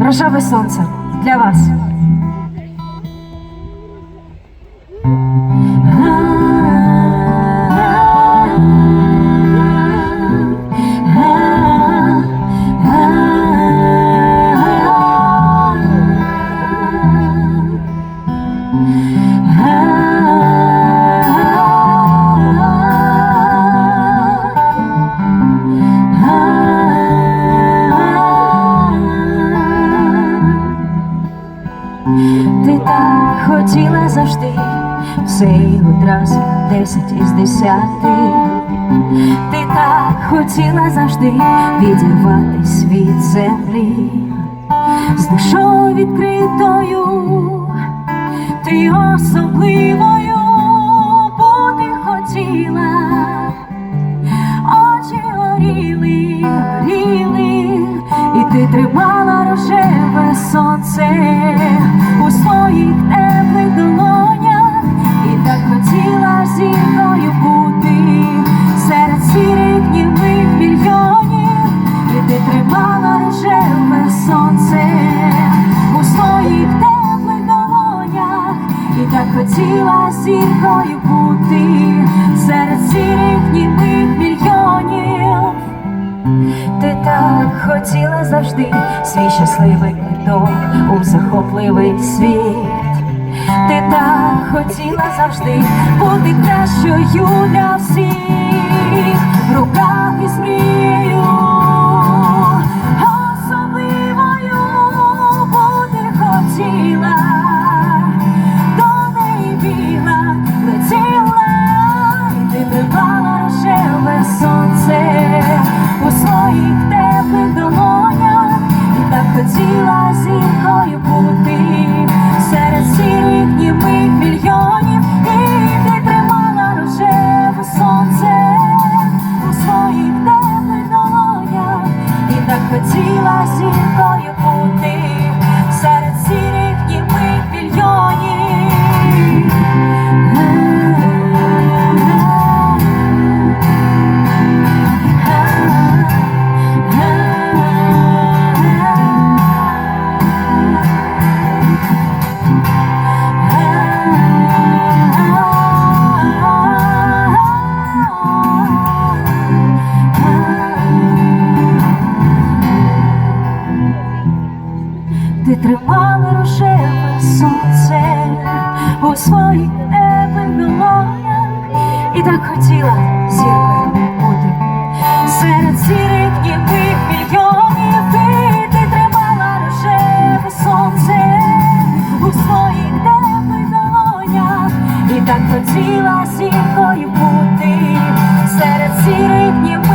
Рожеве сонце для вас. Завжди, все одразу десять із десяти. Ти так хотіла завжди відірватись від землі, з душою відкритою, ти особливою бути хотіла, хотіла зіркою бути серед сірих німих мільйонів. Ти так хотіла завжди свій щасливий квиток у захопливий світ. Ти так хотіла завжди бути кращою для всіх тримали рушеве сонце у своїх небних долонях. І так хотіла зіркою бути. Серед зірих ніби мільйонів ти тримала рушеве сонце у своїх небних долонях. І так хотіла зіркою бути. Серед зірих ніби